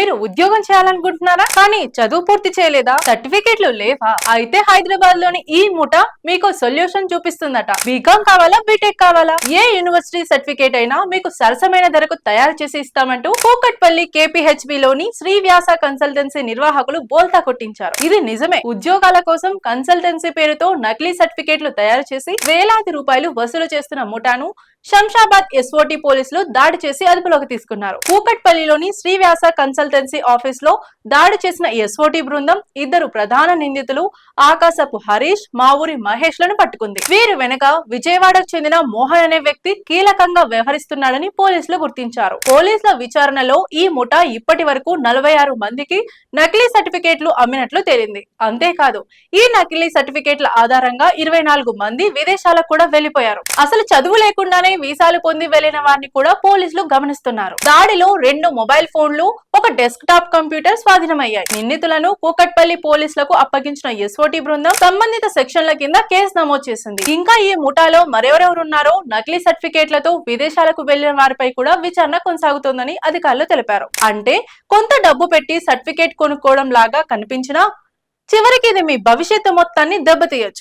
మీరు ఉద్యోగం చేయాలనుకుంటున్నారా? కానీ చదువు పూర్తి చేయలేదా? సర్టిఫికేట్లు లేవా? అయితే హైదరాబాద్లోని ఈ ముఠ మీకు సొల్యూషన్ చూపిస్తుందట. బీకాం కావాలా బీటెక్ కావాలా? ఏ యూనివర్సిటీ సర్టిఫికేట్ అయినా మీకు సరసమైన ధరకు తయారు చేసి ఇస్తామంటూ కూకట్పల్లి కేపీహెచ్బి లోని శ్రీ వ్యాస కన్సల్టెన్సీ నిర్వాహకులు బోల్తా కొట్టించారు. ఇది నిజమే. ఉద్యోగాల కోసం కన్సల్టెన్సీ పేరుతో నకిలీ సర్టిఫికేట్లు తయారు చేసి వేలాది రూపాయలు వసూలు చేస్తున్న ముఠాను శంషాబాద్ ఎస్ఓటి పోలీసులు దాడి చేసి అదుపులోకి తీసుకున్నారు. కూకట్పల్లిలోని శ్రీవ్యాస కన్సల్టెన్సీ ఆఫీస్లో దాడి చేసిన ఎస్ఓటి బృందం ఇద్దరు ప్రధాన నిందితులు ఆకాశపు హరీష్ మా ఊరి మహేష్లను పట్టుకుంది. వీరి వెనుక విజయవాడకు చెందిన మోహన్ అనే వ్యక్తి కీలకంగా వ్యవహరిస్తున్నాడని పోలీసులు గుర్తించారు. పోలీసుల విచారణలో ఈ ముఠా ఇప్పటి వరకు నలభై ఆరు మందికి నకిలీ సర్టిఫికేట్లు అమ్మినట్లు తేలింది. అంతేకాదు ఈ నకిలీ సర్టిఫికేట్ల ఆధారంగా ఇరవై నాలుగు మంది విదేశాలకు కూడా వెళ్ళిపోయారు అసలు చదువు లేకుండానే వీసాలు పొంది వెళ్ళిన వారిని కూడా పోలీసులు గమనిస్తున్నారు. దాడిలో రెండు మొబైల్ ఫోన్లు ఒక డెస్క్ టాప్ కంప్యూటర్ స్వాధీనమయ్యాయి. నిందితులను కూకట్పల్లి పోలీసులకు అప్పగించిన ఎస్ఓటి బృందం సంబంధిత సెక్షన్ల కింద కేసు నమోదు చేసింది. ఇంకా ఈ ముఠాలో మరెవరెవరున్నారో నకిలీ సర్టిఫికేట్లతో విదేశాలకు వెళ్ళిన వారిపై కూడా విచారణ కొనసాగుతోందని అధికారులు తెలిపారు. అంటే కొంత డబ్బు పెట్టి సర్టిఫికేట్ కొనుక్కోవడం లాగా కనిపించినా చివరికి ఇది మీ భవిష్యత్తు మొత్తాన్ని దెబ్బతీయచ్చు.